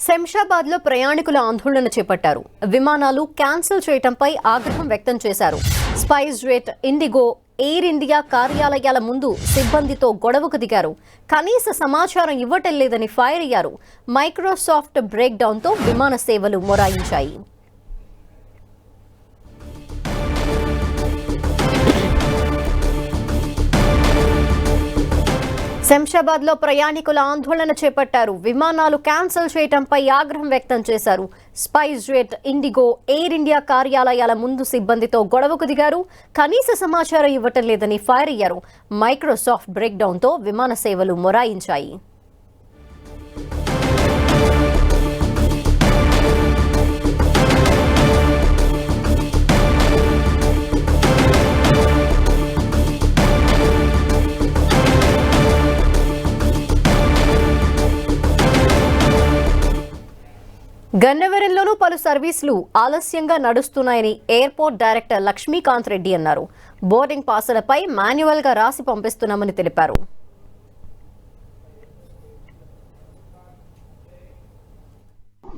శంషాబాద్లో ప్రయాణికుల ఆందోళన చేపట్టారు. విమానాలు క్యాన్సిల్ చేయటంపై ఆగ్రహం వ్యక్తం చేశారు. SpiceJet IndiGo Air India కార్యాలయాల ముందు సిబ్బందితో గొడవకు దిగారు. కనీస సమాచారం ఇవ్వటం లేదని ఫైర్ అయ్యారు. మైక్రోసాఫ్ట్ బ్రేక్ డౌన్తో విమాన సేవలు మొరాయించాయి. శంషాబాద్లో ప్రయాణికుల ఆందోళన చేపట్టారు. విమానాలు క్యాన్సిల్ చేయటంపై ఆగ్రహం వ్యక్తం చేశారు. SpiceJet IndiGo Air India కార్యాలయాల ముందు సిబ్బందితో గొడవకు దిగారు. కనీస సమాచారం ఇవ్వటం లేదని ఫైర్ అయ్యారు. మైక్రోసాఫ్ట్ బ్రేక్ డౌన్తో విమాన సేవలు మొరాయించాయి. గన్నవరంలోనూ పలు సర్వీసులు ఆలస్యంగా నడుస్తున్నాయని ఎయిర్పోర్ట్ డైరెక్టర్ లక్ష్మీకాంత్ రెడ్డి అన్నారు. బోర్డింగ్ పాసులపై మాన్యువల్గా రాసి పంపిస్తున్నామని తెలిపారు.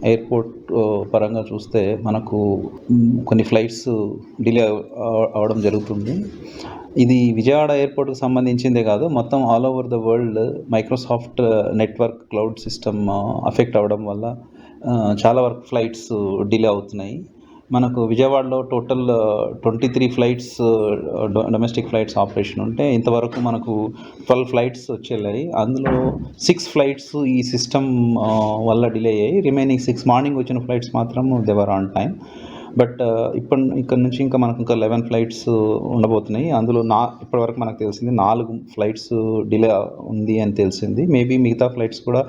ఎయిర్పోర్ట్ పరంగా చూస్తే మనకు కొన్ని ఫ్లైట్స్ డిలే అవడం జరుగుతుంది. ఇది విజయవాడ ఎయిర్పోర్ట్కి సంబంధించిందే కాదు మొత్తం all over the world Microsoft network cloud system affect అవ్వడం వల్ల చాలా వరకు ఫ్లైట్స్ డిలే uh, అవుతున్నాయి. మనకు విజయవాడలో total twenty three flights domestic flights operation ఉంటే ఇంతవరకు మనకు ట్వెల్వ్ ఫ్లైట్స్ వచ్చేళ్ళాయి అందులో సిక్స్ ఫ్లైట్స్ ఈ సిస్టమ్ uh, వల్ల డిలే అయ్యాయి. రిమైనింగ్ సిక్స్ మార్నింగ్ వచ్చిన ఫ్లైట్స్ మాత్రం దేవర్ ఆన్ టైం బట్ ఇప్పటి ఇక్కడ నుంచి ఇంకా మనకు ఇంకా లెవెన్ ఫ్లైట్స్ ఉండబోతున్నాయి. అందులో నా ఇప్పటివరకు మనకు తెలిసింది నాలుగు ఫ్లైట్స్ డిలే ఉంది అని తెలిసింది. మేబీ మిగతా ఫ్లైట్స్ కూడా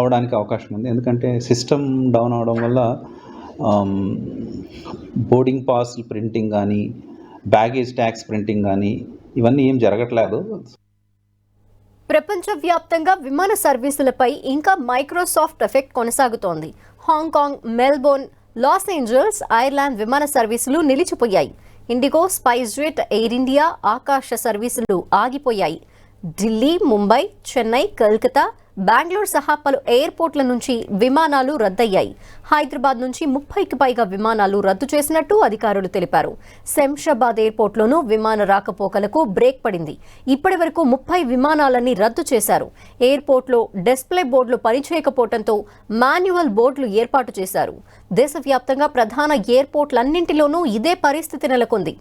అవడానికి అవకాశం ఉంది. ఎందుకంటే సిస్టమ్ డౌన్ అవడం వల్ల బోర్డింగ్ పాస్ ప్రింటింగ్ కానీ బ్యాగేజ్ ట్యాక్స్ ప్రింటింగ్ కానీ ఇవన్నీ ఏం జరగట్లేదు. ప్రపంచవ్యాప్తంగా విమాన సర్వీసులపై ఇంకా మైక్రోసాఫ్ట్ ఎఫెక్ట్ కొనసాగుతోంది. Hong Kong Melbourne Los Angeles Ireland విమాన సర్వీసులు నిలిచిపోయాయి. ఇండిగో స్పైస్జెట్ ఎయిర్ ఇండియా ఆకాశ సర్వీసులు ఆగిపోయాయి. ఢిల్లీ ముంబై చెన్నై కల్కతా బెంగళూరు సహా పలు ఎయిర్పోర్ట్ల నుంచి విమానాలు రద్దయ్యాయి. హైదరాబాద్ నుంచి ముప్పైకి పైగా విమానాలు రద్దు చేసినట్టు అధికారులు తెలిపారు. శంషాబాద్ ఎయిర్పోర్ట్లోనూ విమాన రాకపోకలకు బ్రేక్ పడింది. ఇప్పటి వరకు ముప్పై విమానాలన్నీ రద్దు చేశారు. ఎయిర్పోర్ట్లో డిస్ప్లే బోర్డులు పనిచేయకపోవడంతో మాన్యువల్ బోర్డులు ఏర్పాటు చేశారు. దేశవ్యాప్తంగా ప్రధాన ఎయిర్పోర్ట్లన్నింటిలోనూ ఇదే పరిస్థితి నెలకొంది.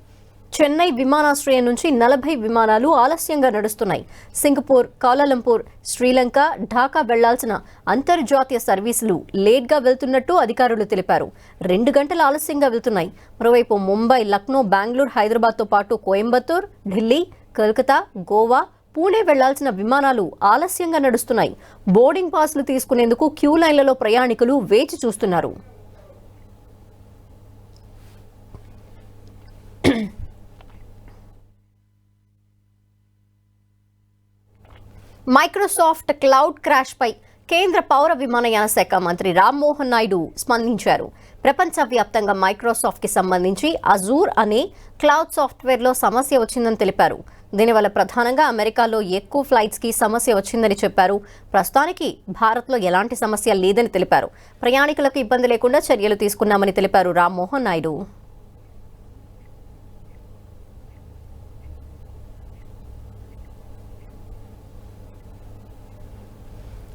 చెన్నై విమానాశ్రయం నుంచి నలభై విమానాలు ఆలస్యంగా నడుస్తున్నాయి. సింగపూర్ కౌలాలంపూర్ శ్రీలంక ఢాకా వెళ్ళాల్సిన అంతర్జాతీయ సర్వీసులు లేట్గా వెళ్తున్నట్టు అధికారులు తెలిపారు. రెండు గంటల ఆలస్యంగా వెళ్తున్నాయి. మరోవైపు ముంబై లక్నో బెంగళూరు హైదరాబాద్తో పాటు కోయంబత్తూర్ ఢిల్లీ కలకత్తా గోవా పూణే వెళ్ళాల్సిన విమానాలు ఆలస్యంగా నడుస్తున్నాయి. బోర్డింగ్ పాస్లు తీసుకునేందుకు క్యూ లైన్లలో ప్రయాణికులు వేచి చూస్తున్నారు. మైక్రోసాఫ్ట్ క్లౌడ్ క్రాష్ పై కేంద్ర పౌర విమానయాన శాఖ మంత్రి రామ్మోహన్ నాయుడు స్పందించారు. ప్రపంచవ్యాప్తంగా మైక్రోసాఫ్ట్కి సంబంధించి అజూర్ అనే క్లౌడ్ సాఫ్ట్వేర్లో సమస్య వచ్చిందని తెలిపారు. దీనివల్ల ప్రధానంగా అమెరికాలో ఎక్కువ ఫ్లైట్స్కి సమస్య వచ్చిందని చెప్పారు. ప్రస్తుతానికి భారత్లో ఎలాంటి సమస్య లేదని తెలిపారు. ప్రయాణికులకు ఇబ్బంది లేకుండా చర్యలు తీసుకున్నామని తెలిపారు రామ్మోహన్ నాయుడు.